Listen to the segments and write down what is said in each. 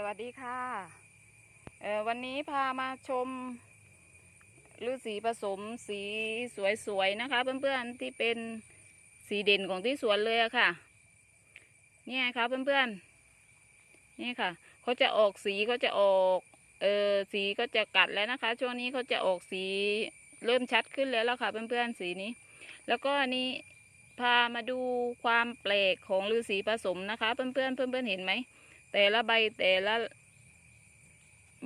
สวัสดีค่ะเออวันนี้พามาชมฤาษีผสมสีสวยๆนะคะ เพื่อนๆที่เป็นสีเด่นของที่สวนเลยค่ะ เนี่ยค่ะเพื่อนๆนี่ค่ะเขาจะออกสีเขาจะออกเออสีก็จะกัดแล้วนะคะ ช่วงนี้เขาจะออกสีเริ่มชัดขึ้นแล้วล่ะค่ะ เพื่อนๆสีนี้ แล้วก็อันนี้พามาดูความแปลกของฤาษีผสมนะคะ เพื่อนๆเพื่อนๆเห็นไหม แต่ละใบแต่ละ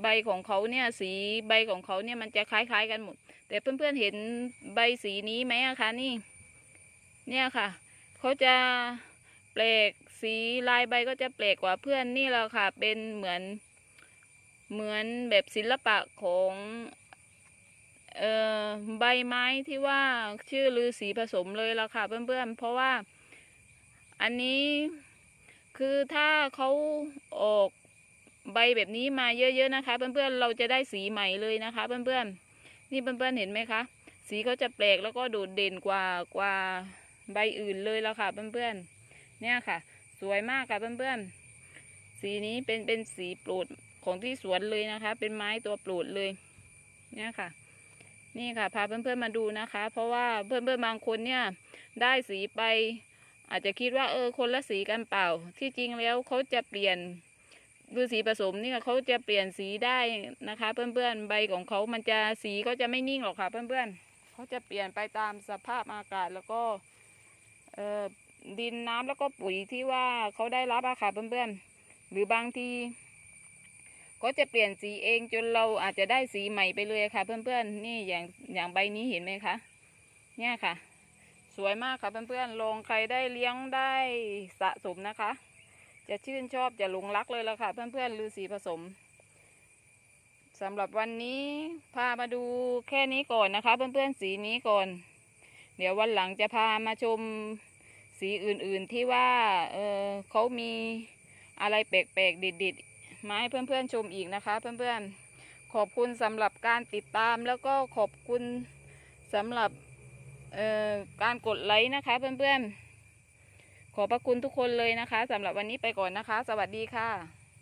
ใบของเขาเนี่ยสีใบของเขาเนี่ยมันจะคล้าย ๆ กันหมด แต่เพื่อนๆเห็นใบสีนี้ไหมอะคะนี่ เนี่ยค่ะเขาจะแปลกสีลายใบก็จะแปลกกว่าเพื่อนนี่แหละค่ะ เป็นเหมือนเหมือนแบบศิลปะของเอ่อใบไม้ที่ว่าชื่อลือสีผสมเลยละค่ะเพื่อนๆเพราะว่าอันนี้ คือถ้าเขาออกใบแบบนี้มาเยอะๆนะคะ เพื่อนๆเราจะได้สีใหม่เลยนะคะ เพื่อนๆนี่เพื่อนๆเห็นไหมคะ สีเขาจะแปลกแล้วก็โดดเด่นกว่ากว่าใบอื่นเลยแล้วค่ะ เพื่อนๆเนี่ยค่ะ สวยมากค่ะเพื่อนๆสีนี้เป็นเป็นสีโปรดของที่สวนเลยนะคะ เป็นไม้ตัวโปรดเลยเนี่ยค่ะนี่ค่ะพาเพื่อนๆมาดูนะคะ เพราะว่าเพื่อนๆบางคนเนี่ยได้สีไป อาจจะคิดว่าเออคนละสีกันเปล่า ที่จริงแล้วเขาจะเปลี่ยนดูสีผสมนี่เขาจะเปลี่ยนสีได้นะคะ เพื่อนๆใบของเขามันจะสีก็จะไม่นิ่งหรอกค่ะ เพื่อนๆเขาจะเปลี่ยนไปตามสภาพอากาศแล้วก็เออดินน้ำแล้วก็ปุ๋ยที่ว่าเขาได้รับอะค่ะเพื่อนๆหรือบางทีก็จะเปลี่ยนสีเองจนเราอาจจะได้สีใหม่ไปเลยค่ะ เพื่อนๆนี่อย่างอย่างใบนี้เห็นไหมคะเนี่ยค่ะ สวยมากค่ะเพื่อนๆลงใครได้เลี้ยงได้สะสมนะคะ จะชื่นชอบจะหลงรักเลยละค่ะ เพื่อนๆลือสีผสมสำหรับวันนี้พามาดูแค่นี้ก่อนนะคะ เพื่อนๆสีนี้ก่อน เดี๋ยววันหลังจะพามาชมสีอื่นๆที่ว่าเออเขามีอะไรแปลกๆเด็ดๆมาให้เพื่อนๆชมอีกนะคะ เพื่อนๆขอบคุณสำหรับการติดตามแล้วก็ขอบคุณสำหรับ การกดไลค์นะคะเพื่อนๆ ขอบพระคุณทุกคนเลยนะคะสำหรับวันนี้ไปก่อนนะคะ สวัสดีค่ะ